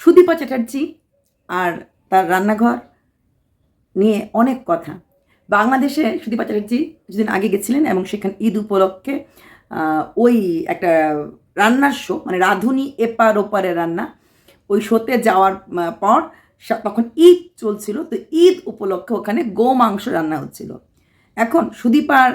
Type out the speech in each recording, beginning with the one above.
সুদীপা চ্যাটার্জি আর তার রান্নাঘর নিয়ে অনেক কথা। বাংলাদেশে সুদীপা চ্যাটার্জি কিছুদিন আগে গেছিলেন এবং সেখানে ঈদ উপলক্ষে ওই একটা রান্নার শো মানে রাঁধুনি এপার ওপারে রান্না, ওই শোতে যাওয়ার পর তখন ঈদ চলছিল, তো ঈদ উপলক্ষে ওখানে গো মাংস রান্না হচ্ছিল। এখন সুদীপার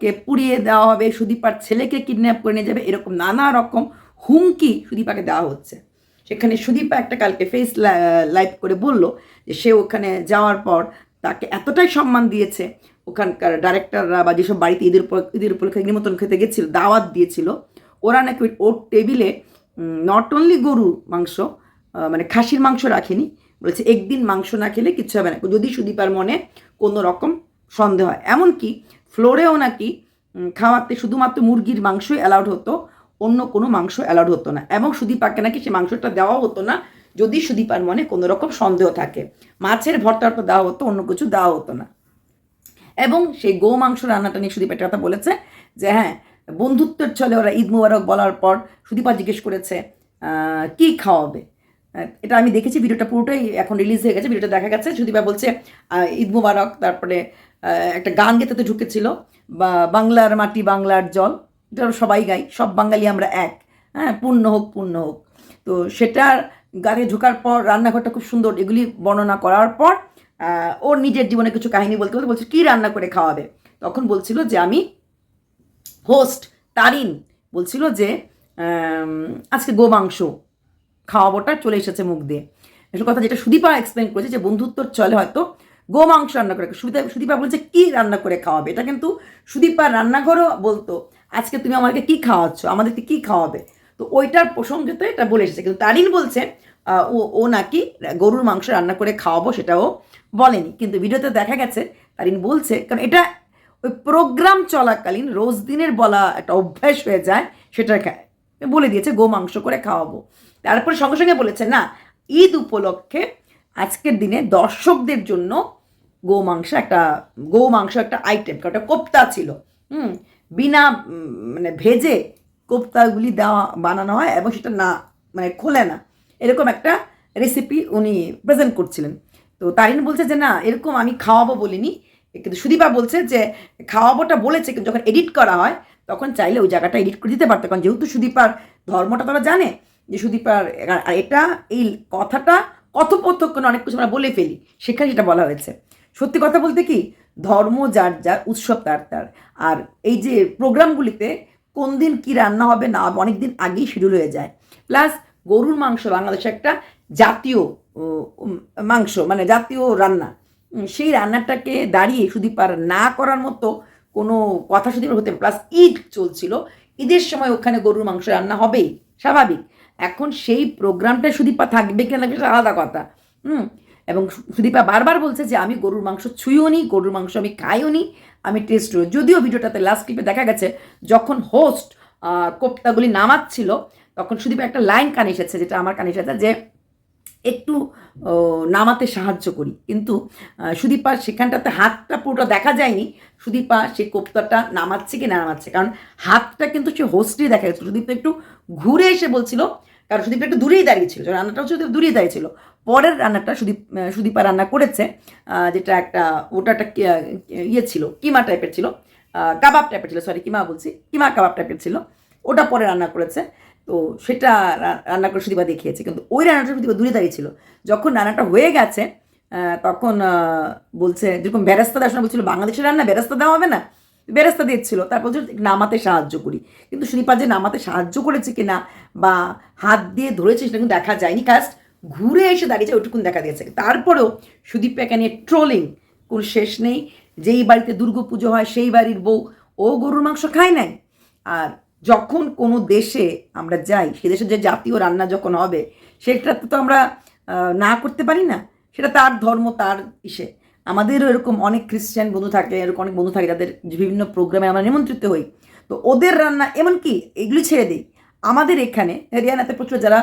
কে পুড়িয়ে দেওয়া হবে, সুদীপার ছেলেকে কিডন্যাপ করে নিয়ে যাবে, এরকম নানা রকম হুমকি সুদীপাকে দেওয়া হচ্ছে। সেখানে সুদীপা একটা কালকে ফেস লাইভ করে বলল যে সে ওখানে যাওয়ার পর তাকে এতটাই সম্মান দিয়েছে। ওখানকার ডাইরেক্টররা বা যেসব বাড়িতে ঈদের ঈদের উপলক্ষে নিমন্ত্রণ খেতে গেছিল, দাওয়াত দিয়েছিল, ওরা নাকি ওর টেবিলে নট অনলি গরু মাংস মানে খাসির মাংস রাখেনি, বলেছে একদিন মাংস না খেলে কিছু হবে না। যদি সুদীপার মনে কোনো রকম সন্দেহ হয়। এমনকি ফ্লোরেও নাকি খাওয়াতে শুধুমাত্র মুরগির মাংসই অ্যালাউড হতো অন্য কোনো মাংস অ্যালাউড হতো না। এবং সুদীপাকে নাকি সে মাংসটা দেওয়া হতো না, যদি সুদীপার মনে কোনো রকম সন্দেহ থাকে। মাছের ভর্তাটা দেওয়া হতো, অন্য কিছু দেওয়া হতো না। এবং সেই গো মাংস রান্নাটা নিয়ে সুদীপ একটা কথা বলেছে, যে হ্যাঁ বন্ধুত্বের চলে ওরা ঈদ মুবারক বলার পর সুদীপা জিজ্ঞেস করেছে কি খাওয়াবে? এটা আমি দেখেছি, ভিডিওটা পুরোটাই এখন রিলিজ হয়ে গেছে, ভিডিওটা দেখা গেছে। সুদীপা বলছে ঈদ মুবারক, তারপরে একটা গান গেতে তো ঢুকেছিল, বা বাংলার মাটি বাংলার জল। এটা সবাই গাই, সব বাঙালি আমরা এক। হ্যাঁ পূর্ণ হোক পূর্ণ হোক। তো সেটার গানে ঢোকার পর, রান্নাঘরটা খুব সুন্দর, এগুলি বর্ণনা করার পর ওর নিজের জীবনে কিছু কাহিনী বলতে বলতে বলছে, কী রান্না করে খাওয়াবে? তখন বলছিল যে, আমি হোস্ট তারিন। বলছিল যে আজকে গোমাংস খাওয়াবোটা চলে এসেছে মুখ দিয়ে। এসব কথা যেটা সুদীপা এক্সপ্লেন করেছে, যে বন্ধুত্বর চলে হয়তো গোমাংস রান্না করে, সুদীপা সুদীপা বলছে, কী রান্না করে খাওয়াবে? এটা কিন্তু সুদীপার রান্নাঘরও বলতো। আজকে তুমি আমাকে কি খাওয়াচ্ছ? আমাদেরকে কি খাওয়াবে? তো ওইটার প্রসঙ্গে তো এটা বলে এসেছে। কিন্তু তারিন বলছে ও ও নাকি গরুর মাংস রান্না করে খাওয়াবো সেটাও বলেনি। কিন্তু ভিডিওতে দেখা গেছে, তারিন বলছে, কারণ এটা ওই প্রোগ্রাম চলাকালীন রোজ দিনের বলা একটা অভ্যাস হয়ে যায়, সেটা বলে দিয়েছে, গো মাংস করে খাওয়াবো। তারপরে সঙ্গে সঙ্গে বলেছে, না, ঈদ উপলক্ষে আজকের দিনে দর্শকদের জন্য গো মাংস একটা, গো মাংস একটা আইটেম একটা কোপ্তা ছিল। হুম বিনা মানে ভেজে কোপ্তাগুলি দেওয়া, বানানো হয় এবং সেটা না মানে খোলে না। এরকম একটা রেসিপি উনি প্রেজেন্ট করছিলেন। তো তারিন বলছে যে, না, এরকম আমি খাওয়াবো বলিনি। কিন্তু সুদীপা বলছে যে, খাওয়াবোটা বলেছে, কিন্তু যখন এডিট করা হয়, তখন চাইলে ওই জায়গাটা এডিট করে দিতে পারতো। কারণ যেহেতু সুদীপার ধর্মটা তারা জানে, যে সুদীপার এটা এই কথাটা কথোপকথনে অনেক কিছু আমরা বলে ফেলি। সেখানে সেটা বলা হয়েছে। সত্যি কথা বলতে কি ধর্ম, যার যার উৎসব তার তার। আর এই যে প্রোগ্রামগুলিতে কোন দিন কী রান্না হবে না অনেক দিন আগেই শিডিউল হয়ে যায়। প্লাস গরুর মাংস, বাংলাদেশে একটা জাতীয় মাংস মানে জাতীয় রান্না। সেই রান্নাটাকে দাঁড়িয়ে সুদীপার না করার মতো কোনো কথা সুদীপার হতে প্লাস ঈদ চলছিল, ঈদের সময় ওখানে গরুর মাংস রান্না হবেই, স্বাভাবিক। এখন সেই প্রোগ্রামটা সুদীপা থাকবে কিনা সেটা আলাদা কথা। হুম এবং সুদীপা বারবার বলছে যে আমি গরুর মাংস ছুঁইও নি গরুর মাংস আমি খাইও নি আমি টেস্ট যদিও ভিডিওটাতে লাস্ট ক্লিপে দেখা গেছে যখন হোস্ট কোপ্তাগুলি নামাচ্ছিল তখন সুদীপা একটা লাইন কানে এসেছে যেটা আমার কানে এসেছে যে একটু নামাতে সাহায্য করি। কিন্তু আহ, সুদীপা সেখানটাতে হাতটা পুরোটা দেখা যায়নি। সুদীপা সে কোপ্তাটা নামাচ্ছে কি না নামাচ্ছে কারণ হাতটা কিন্তু সে হোস্টই দেখা গেছে সুদীপ একটু ঘুরে এসে বলছিল কারণ সুদীপ একটু দূরেই দাঁড়িয়েছিল যে রান্নাটা হচ্ছে সুদীপ দূরেই দাঁড়িয়েছিল পরের রান্নাটা সুদীপ সুদীপা রান্না করেছে যেটা একটা, ওটা একটা ইয়ে ছিল, কিমা টাইপের ছিল কাবাব টাইপের ছিল সরি কিমা বলছি, কিমা কাবাব টাইপের ছিল। ওটা পরে রান্না করেছে, তো সেটা রান্না করে সুদীপা দেখিয়েছে, কিন্তু ওই রান্নাটা সুদীপা দূরে দাঁড়িয়েছিল যখন রান্নাটা হয়ে গেছে তখন বলছে, যেরকম বেরাস্তা দেওয়ার সময় বলছিল, বাংলাদেশের রান্না বেরাস্তা দেওয়া হবে না? বেরাস্তা দিচ্ছিল। তারপর নামাতে সাহায্য করি। কিন্তু সুদীপা যে নামাতে সাহায্য করেছে কিনা বা হাত দিয়ে ধরেছে সেটা কিন্তু দেখা যায়নি। কাস্ট ঘুরে এসে দাঁড়িয়েছে ওইটুকুন দেখা দিয়েছে। তারপরেও সুদীপাকে নিয়ে ট্রোলিং কোনো শেষ নেই। যেই বাড়িতে দুর্গাপুজো হয়, সেই বাড়ির বউ, ও গরুর মাংস খায় নাই। আর যখন কোনো দেশে আমরা যাই, সে দেশে যে জাতীয় রান্না যখন হবে, সেটাতে তো আমরা না করতে পারি না। সেটা তার ধর্ম, তার ইসে। আমাদেরও এরকম অনেক খ্রিস্টান বন্ধু থাকে, এরকম অনেক বন্ধু থাকে যাদের বিভিন্ন প্রোগ্রামে আমরা নিমন্ত্রিত হই। তো ওদের রান্না, এমনকি এগুলি ছেড়ে দিই। আমাদের এখানে হরিয়ানাতে প্রচুর যারা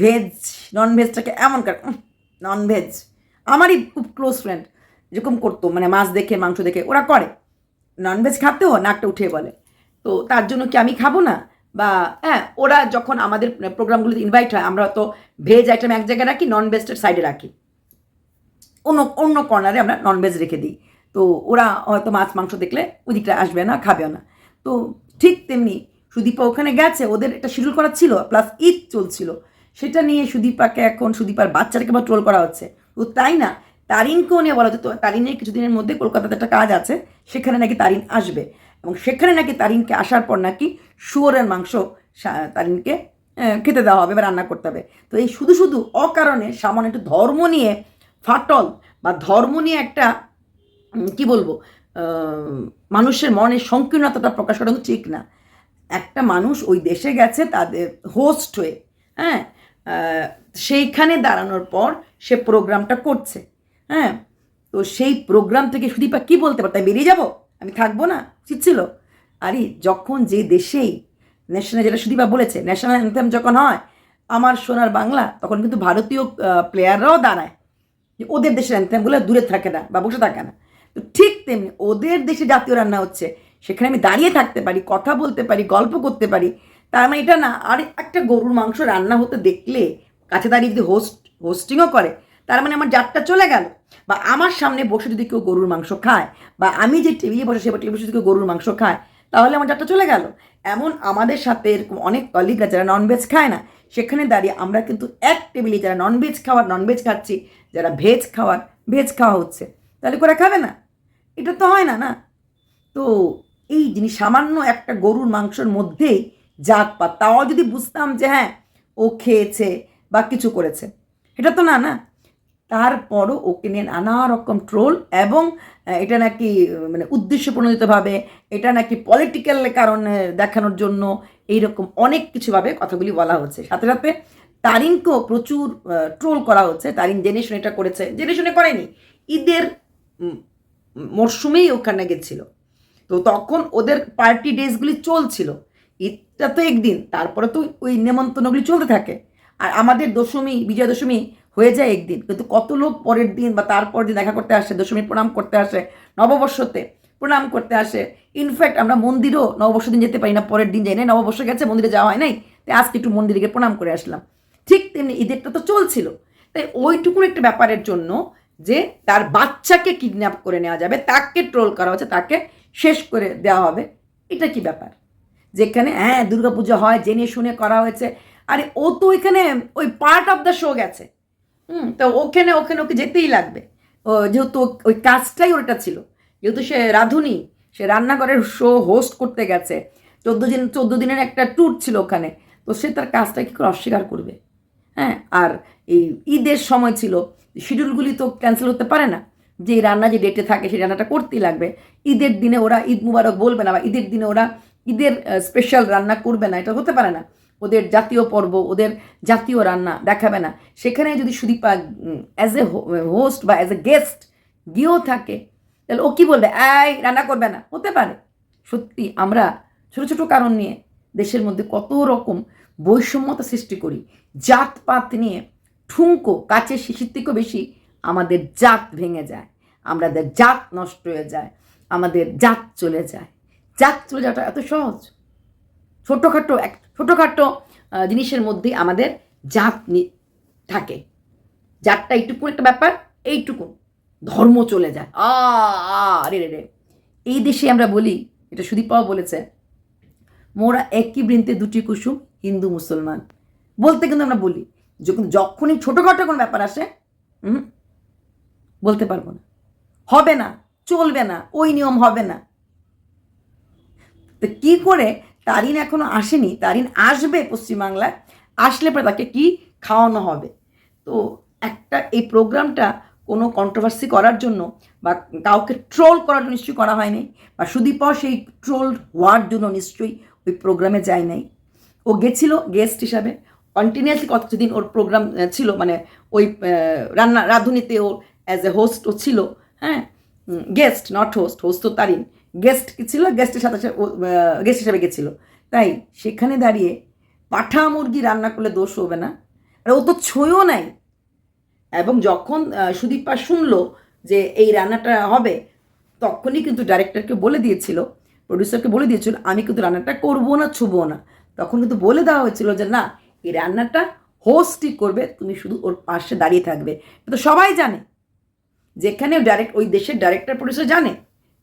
ভেজ নন ভেজটাকে এমন নন ভেজ আমারই খুব ক্লোজ ফ্রেন্ড যেরকম করতো মানে মাছ দেখে, মাংস দেখে, ওরা করে। ননভেজ খাতেও নাকটা উঠে বলে। তো তার জন্য কি আমি খাব না? বা হ্যাঁ ওরা যখন আমাদের প্রোগ্রামগুলোতে ইনভাইট হয়, আমরা তো ভেজ আইটেম এক জায়গায় রাখি নন ভেজের সাইডে রাখি। অন্য অন্য কর্নারে আমরা নন ভেজ রেখে দিই। তো ওরা হয়তো মাছ, মাংস দেখলে ওদিকটা আসবে না, খাবেও না। তো ঠিক তেমনি সুদীপা ওখানে গেছে, ওদের একটা শিডিউল করা ছিল প্লাস ঈদ চলছিল। সেটা নিয়ে সুদীপাকে এখন, সুদীপার বাচ্চাটাকে আবার ট্রোল করা হচ্ছে। তো তাই না, তারিনকেও নিয়ে বলা হচ্ছে, তো তারিনের কিছুদিনের মধ্যে কলকাতাতে একটা কাজ আছে, সেখানে নাকি তারিন আসবে। এবং সেখানে নাকি তারিনকে আসার পর নাকি শুয়োরের মাংস তারিনকে খেতে দেওয়া হবে বা রান্না করতে হবে। তো এই শুধু শুধু অকারণে সামান্য একটু ধর্ম নিয়ে ফাটল বা ধর্ম নিয়ে একটা কি বলব মানুষের মনের সংকীর্ণতাটা প্রকাশ করা ঠিক না। একটা মানুষ ওই দেশে গেছে, তাদের হোস্ট হয়ে হ্যাঁ সেইখানে দাঁড়ানোর পর সে প্রোগ্রামটা করছে হ্যাঁ। তো সেই প্রোগ্রাম থেকে সুদীপা কি বলতে পারে? তাই বেরিয়ে যাব? আমি থাকব না? উচিত ছিল। আরে, যখন যে দেশেই ন্যাশনাল যেটা সুদীপা বলেছে ন্যাশনাল অ্যান্থেম যখন হয়, আমার সোনার বাংলা, তখন কিন্তু ভারতীয় প্লেয়াররাও দাঁড়ায়। ওদের দেশের অ্যান্থেমগুলো দূরে থাকে না বা বসে থাকে না। তো ঠিক তেমনি ওদের দেশে জাতীয় রান্না হচ্ছে, সেখানে আমি দাঁড়িয়ে থাকতে পারি, কথা বলতে পারি, গল্প করতে পারি। তার মানে এটা না, আর একটা গরুর মাংস রান্না হতে দেখলে, কাছে দাঁড়িয়ে যদি হোস্ট হোস্টিংও করে, তার মানে আমার জাতটা চলে গেল। বা আমার সামনে বসে যদি কেউ গরুর মাংস খায়, বা আমি যে টেবিলে বসে সে টেবিলে বসে যদি কেউ গরুর মাংস খায়, তাহলে আমার জাতটা চলে গেল। এমন আমাদের সাথে এরকম অনেক কলিগরা যারা ননভেজ খায় না, সেখানে দাঁড়িয়ে আমরা কিন্তু এক টেবিলে যারা ননভেজ খাওয়ার ননভেজ খাচ্ছি যারা ভেজ খাওয়ার, ভেজ খাওয়া হচ্ছে, তাহলে করে খাবে না। এটা তো হয় না না? তো এই জিনিস, সামান্য একটা গরুর মাংসের মধ্যেই জাত পাত, তাও যদি বুঝতাম যে হ্যাঁ ও খেয়েছে বা কিছু করেছে, এটা তো না না? তারপরও ওকে নিয়ে নানা রকম ট্রোল এবং এটা নাকি মানে উদ্দেশ্য প্রণোদিতভাবে, এটা নাকি পলিটিক্যাল কারণে দেখানোর জন্য, এইরকম অনেক কিছুভাবে কথাগুলি বলা হচ্ছে। সাথে সাথে তারিনকেও প্রচুর ট্রোল করা হচ্ছে। তারিন জেনে শুনে এটা করেছে। জেনে শুনে করেনি। ঈদের মরশুমেই ওখানে গেছিল। তো তখন ওদের পার্টি ডেজগুলি চলছিল। ঈদটা তো একদিন, তারপরে তো ওই নেমন্তন্নগুলি চলতে থাকে। আর আমাদের দশমী বিজয়া দশমী হয়ে যায় একদিন। কিন্তু কত লোক পরের দিন বা তারপর দিন দেখা করতে আসে দশমী প্রণাম করতে আসে, নববর্ষতে প্রণাম করতে আসে। ইনফ্যাক্ট আমরা মন্দিরও নববর্ষ দিন যেতে পারি না পরের দিন। যাই না নববর্ষ গেছে, মন্দিরে যাওয়া হয় নাই, তাই আজকে একটু মন্দিরে গিয়ে প্রণাম করে আসলাম। ঠিক তেমনি ঈদেরটা তো চলছিল। তাই ওইটুকুন একটা ব্যাপারের জন্য যে তার বাচ্চাকে কিডন্যাপ করে নেওয়া যাবে, তাকে ট্রোল করা হচ্ছে, তাকে শেষ করে দেওয়া হবে। এটা কি ব্যাপার? যেখানে হ্যাঁ দুর্গাপুজো হয়, জেনে শুনে করা হয়েছে। আরে, ও তো ওইখানে ওই পার্ট অফ দ্য শো গেছে। হুম, তো ওখানে ওখানে ওকে যেতেই লাগবে। ও যেহেতু ওই কাজটাই ওটা ছিল। যেহেতু সে রাঁধুনি, সে রান্নাঘরের শো হোস্ট করতে গেছে। চোদ্দ দিন, চোদ্দ দিনের একটা ট্যুর ছিল ওখানে। তো সে তার কাজটা কি করে অস্বীকার করবে। হ্যাঁ আর এই ঈদের সময় ছিল শিডিউলগুলি তো ক্যান্সেল হতে পারে না। যে রান্না যে ডেটে থাকে, সেই রান্নাটা করতেই লাগবে। ঈদের দিনে ওরা ঈদ মুবারক বলবে না, বা ঈদের দিনে ওরা ঈদের স্পেশাল রান্না করবে না, এটা হতে পারে না। ওদের জাতীয় পর্ব, ওদের জাতীয় রান্না দেখাবে না। সেখানে যদি সুদীপা অ্যাজ এ হোস্ট বা অ্যাজ এ গেস্ট গিয়েও থাকে, তাহলে ও কী বলবে? এই, রান্না করবে না। হতে পারে। সত্যি, আমরা ছোটো ছোটো কারণ নিয়ে দেশের মধ্যে কত রকম বৈষম্যতা সৃষ্টি করি। জাতপাত নিয়ে ঠুঙ্কো কাছের শিশির থেকেও বেশি আমাদের জাত ভেঙে যায়। আমাদের জাত নষ্ট হয়ে যায়। আমাদের জাত চলে যায়। জাত চলে যাওয়াটা এত সহজ। ছোটোখাটো এক ছোটোখাটো জিনিসের মধ্যেই আমাদের জাত থাকে। জাতটা এইটুকুন একটা ব্যাপার এইটুকুন। ধর্ম চলে যায়। আ, রে রে রে। এই দেশে আমরা বলি এটা সুদীপাও বলেছে মোরা একই বৃন্তে দুটি কুসুম হিন্দু, মুসলমান। বলতে কিন্তু আমরা বলি, যখন যখনই ছোটোখাটো কোনো ব্যাপার আসে হুম বলতে পারব না। হবে না, চলবে না, ওই নিয়ম হবে না। তো কী করে তারিন এখনও আসেনি? তারিন আসবে পশ্চিমবাংলায়, আসলে পরে তাকে কি খাওয়ানো হবে? তো একটা এই প্রোগ্রামটা কোনো কন্ট্রোভার্সি করার জন্য বা কাউকে ট্রোল করার জন্য নিশ্চয়ই করা হয়নি, বা সুদীপও সেই ট্রোল হওয়ার জন্য নিশ্চয়ই ওই প্রোগ্রামে যায় নাই। ও গেছিল গেস্ট হিসাবে। কন্টিনিউয়াসলি কত দিন ওর প্রোগ্রাম ছিল মানে ওই রান্না, রাঁধুনিতে ও অ্যাজ এ হোস্ট ও ছিল হ্যাঁ? গেস্ট নট হোস্ট হোস্ট তো তারিন গেস্ট কি ছিল? গেস্টের সাথে গেস্ট হিসাবে গেছিল। তাই সেখানে দাঁড়িয়ে পাঠা মুরগি রান্না করলে দোষ হবে না। আর ও তো ছুঁয়েও নাই। এবং যখন সুদীপা শুনলো যে এই রান্নাটা হবে, তখনই কিন্তু ডাইরেক্টরকে বলে দিয়েছিল প্রডিউসারকে বলে দিয়েছিল, আমি কিন্তু রান্নাটা করব না, ছুবো না। তখন কিন্তু বলে দেওয়া হয়েছিল যে, না, এই রান্নাটা হোস্টই করবে, তুমি শুধু ওর পাশে দাঁড়িয়ে থাকবে। তো সবাই জানে। যেখানে ডাইরেক্ট ওই দেশের ডাইরেক্টর প্রডিউসার জানে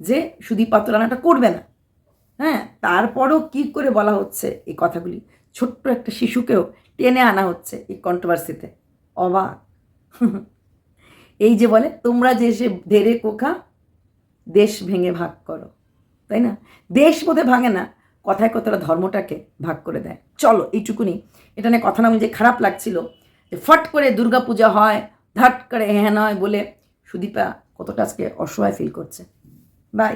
যে সুদীপ পাত্র রান্নাটা করবে না। হ্যাঁ তারপরও কি করে বলা হচ্ছে এই কথাগুলি? ছোট্ট একটা শিশুকেও টেনে আনা হচ্ছে এই কন্ট্রোভার্সিতে অবাক। এই যে বলে, তোমরা যে এসে ধেরে কোখা দেশ ভেঙে ভাগ করো। তাই না? দেশ বোধে ভাঙে না। কথায় কথাটা ধর্মটাকে ভাগ করে দেয়। চলো, এইটুকুনি। এটা নিয়ে কথা না যে খারাপ লাগছিল, যে ফট করে দুর্গা পূজা হয়, ধাট করে হ্যাঁ নয় বলে সুদীপা কতটা আজকে অসহায় ফিল করছে। বাই